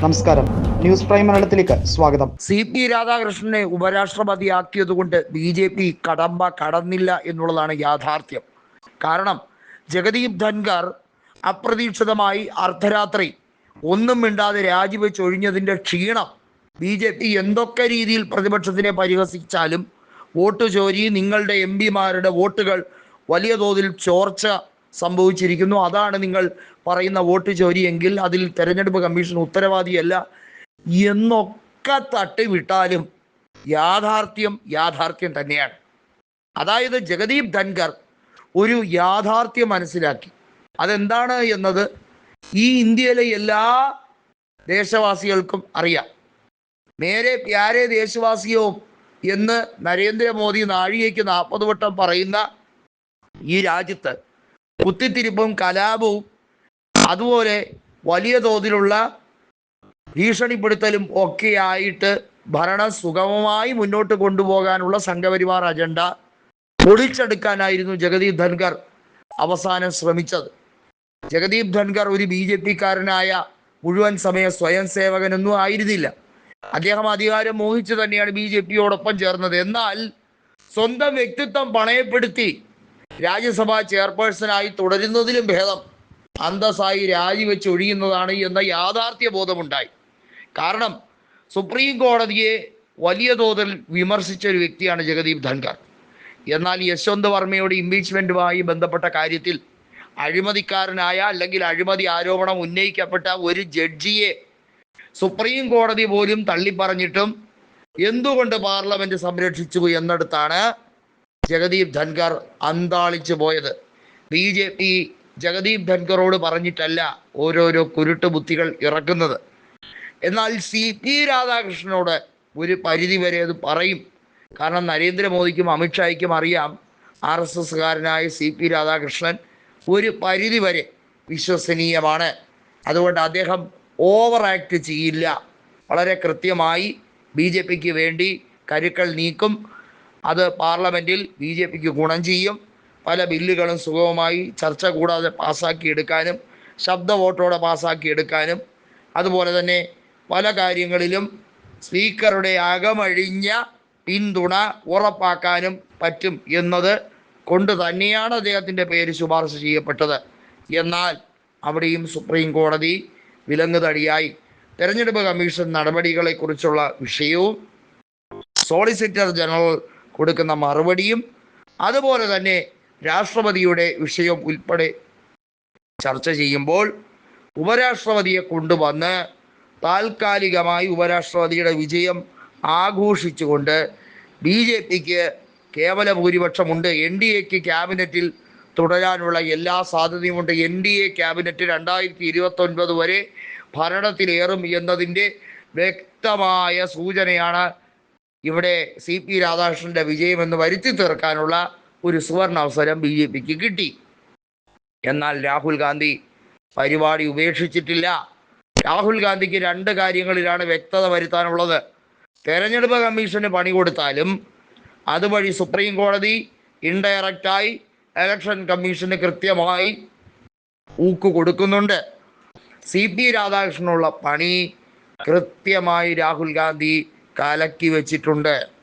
നമസ്കാരം. News prime മലയാളത്തിലേക്ക് സ്വാഗതം. സി പി രാധാകൃഷ്ണനെ ഉപരാഷ്ട്രപതിയാക്കിയതുകൊണ്ട് ബി ജെ പി കടമ്പ കടന്നില്ല എന്നുള്ളതാണ് യാഥാർത്ഥ്യം. കാരണം ജഗദീപ് ധൻഖർ അപ്രതീക്ഷിതമായി അർദ്ധരാത്രി ഒന്നും മിണ്ടാതെ രാജിവെച്ച് ഒഴിഞ്ഞതിന്റെ ക്ഷീണം ബി ജെ പി എന്തൊക്കെ രീതിയിൽ പ്രതിപക്ഷത്തിനെ പരിഹസിച്ചാലും വോട്ട് ചോരി നിങ്ങളുടെ എം പിമാരുടെ വോട്ടുകൾ വലിയ തോതിൽ ചോർച്ച സംഭവിച്ചിരിക്കുന്നു. അതാണ് നിങ്ങൾ പറയുന്ന വോട്ട് ചോരി എങ്കിൽ അതിൽ തെരഞ്ഞെടുപ്പ് കമ്മീഷൻ ഉത്തരവാദിയല്ല എന്നൊക്കെ തട്ടിവിട്ടാലും യാഥാർത്ഥ്യം യാഥാർത്ഥ്യം തന്നെയാണ്. അതായത് ജഗദീപ് ധൻഖർ ഒരു യാഥാർത്ഥ്യം മനസ്സിലാക്കി. അതെന്താണ് എന്നത് ഈ ഇന്ത്യയിലെ എല്ലാ ദേശവാസികൾക്കും അറിയാം. നേരെ പ്യാരെ ദേശവാസിയോ എന്ന് നരേന്ദ്രമോദി നാഴികയ്ക്ക് നാൽപ്പത് വട്ടം പറയുന്ന ഈ രാജ്യത്ത് കുത്തിത്തിരിപ്പും കലാപവും അതുപോലെ വലിയ തോതിലുള്ള ഭീഷണിപ്പെടുത്തലും ഒക്കെയായിട്ട് ഭരണം സുഗമമായി മുന്നോട്ട് കൊണ്ടുപോകാനുള്ള സംഘപരിവാർ അജണ്ട പൊളിച്ചെടുക്കാനായിരുന്നു ജഗദീപ് ധൻഖർ അവസാനം ശ്രമിച്ചത്. ജഗദീപ് ധൻഖർ ഒരു ബി ജെ പിക്കാരനായ മുഴുവൻ സമയ സ്വയം സേവകനൊന്നും ആയിരുന്നില്ല. അദ്ദേഹം അധികാരം മോഹിച്ചു തന്നെയാണ് ബി ജെ പിയോടൊപ്പം ചേർന്നത്. എന്നാൽ സ്വന്തം വ്യക്തിത്വം പണയപ്പെടുത്തി രാജ്യസഭാ ചെയർപേഴ്സണായി തുടരുന്നതിലും ഭേദം. അന്തസ്സായി രാജിവെച്ച് ഒഴിയുന്നതാണ് എന്ന യാഥാർത്ഥ്യ ബോധമുണ്ടായി. കാരണം സുപ്രീം കോടതിയെ വലിയ തോതിൽ വിമർശിച്ച ഒരു വ്യക്തിയാണ് ജഗദീപ് ധൻഖർ. എന്നാൽ യശ്വന്ത് വർമ്മയുടെ ഇംപീച്ച്മെന്റുമായി ബന്ധപ്പെട്ട കാര്യത്തിൽ അഴിമതിക്കാരനായ അല്ലെങ്കിൽ അഴിമതി ആരോപണം ഉന്നയിക്കപ്പെട്ട ഒരു ജഡ്ജിയെ സുപ്രീം കോടതി പോലും തള്ളിപ്പറഞ്ഞിട്ടും എന്തുകൊണ്ട് പാർലമെന്റ് സംരക്ഷിച്ചു എന്നിടത്താണ് ജഗദീപ് ധൻഖർ അന്താളിച്ചു പോയത്. ബി ജെ പി ജഗദീപ് ധൻഖറോട് പറഞ്ഞിട്ടല്ല ഓരോരോ കുരുട്ട് ബുദ്ധികൾ ഇറക്കുന്നത്. എന്നാൽ സി പി രാധാകൃഷ്ണനോട് ഒരു പരിധി വരെ അത് പറയും. കാരണം നരേന്ദ്രമോദിക്കും അമിത്ഷായ്ക്കും അറിയാം ആർ എസ് എസ്സുകാരനായ സി പി രാധാകൃഷ്ണൻ ഒരു പരിധി വരെ വിശ്വസനീയമാണ്. അതുകൊണ്ട് അദ്ദേഹം ഓവർ ആക്ട് ചെയ്യില്ല. വളരെ കൃത്യമായി ബി ജെ പിക്ക് വേണ്ടി കരുക്കൾ നീക്കും. അത് പാർലമെന്റിൽ ബി ജെ പിക്ക് ഗുണം ചെയ്യും. പല ബില്ലുകളും സുഗമമായി ചർച്ച കൂടാതെ പാസ്സാക്കി എടുക്കാനും ശബ്ദ വോട്ടോടെ പാസ്സാക്കി എടുക്കാനും. അതുപോലെ തന്നെ പല കാര്യങ്ങളിലും സ്പീക്കറുടെ അകമഴിഞ്ഞ പിന്തുണ ഉറപ്പാക്കാനും പറ്റും എന്നത് കൊണ്ട് തന്നെയാണ് അദ്ദേഹത്തിന്റെ പേര് ശുപാർശ ചെയ്യപ്പെട്ടത്. എന്നാൽ അവിടെയും സുപ്രീം കോടതി വിലങ്ങുതടിയായി. തെരഞ്ഞെടുപ്പ് കമ്മീഷൻ നടപടികളെക്കുറിച്ചുള്ള വിഷയവും സോളിസിറ്റർ ജനറൽ കൊടുക്കുന്ന മറുപടിയും അതുപോലെ തന്നെ രാഷ്ട്രപതിയുടെ വിഷയം ഉൾപ്പെടെ ചർച്ച ചെയ്യുമ്പോൾ ഉപരാഷ്ട്രപതിയെ കൊണ്ടുവന്ന് താൽക്കാലികമായി ഉപരാഷ്ട്രപതിയുടെ വിജയം ആഘോഷിച്ചുകൊണ്ട് ബി ജെ പിക്ക് കേവല ഭൂരിപക്ഷമുണ്ട്. എൻ ഡി എക്ക് ക്യാബിനറ്റിൽ തുടരാനുള്ള എല്ലാ സാധ്യതയുമുണ്ട്. എൻ ഡി എ ക്യാബിനറ്റ് രണ്ടായിരത്തി ഇരുപത്തൊൻപത് വരെ ഭരണത്തിലേറും എന്നതിന്റെ വ്യക്തമായ സൂചനയാണ് ഇവിടെ സി പി രാധാകൃഷ്ണന്റെ വിജയമെന്ന് വരുത്തി തീർക്കാനുള്ള ഒരു സുവർണ അവസരം ബി ജെ പിക്ക് കിട്ടി. എന്നാൽ രാഹുൽ ഗാന്ധി പരിപാടി ഉപേക്ഷിച്ചിട്ടില്ല. രാഹുൽ ഗാന്ധിക്ക് രണ്ട് കാര്യങ്ങളിലാണ് വ്യക്തത വരുത്താനുള്ളത്. തെരഞ്ഞെടുപ്പ് കമ്മീഷന് പണി കൊടുത്താലും അതുവഴി സുപ്രീം കോടതി ഇൻഡയറക്റ്റായി ഇലക്ഷൻ കമ്മീഷന് കൃത്യമായി ഊക്ക് കൊടുക്കുന്നുണ്ട്. സി പി രാധാകൃഷ്ണനുള്ള പണി കൃത്യമായി രാഹുൽ ഗാന്ധി കലക്കി വെച്ചിട്ടുണ്ട്.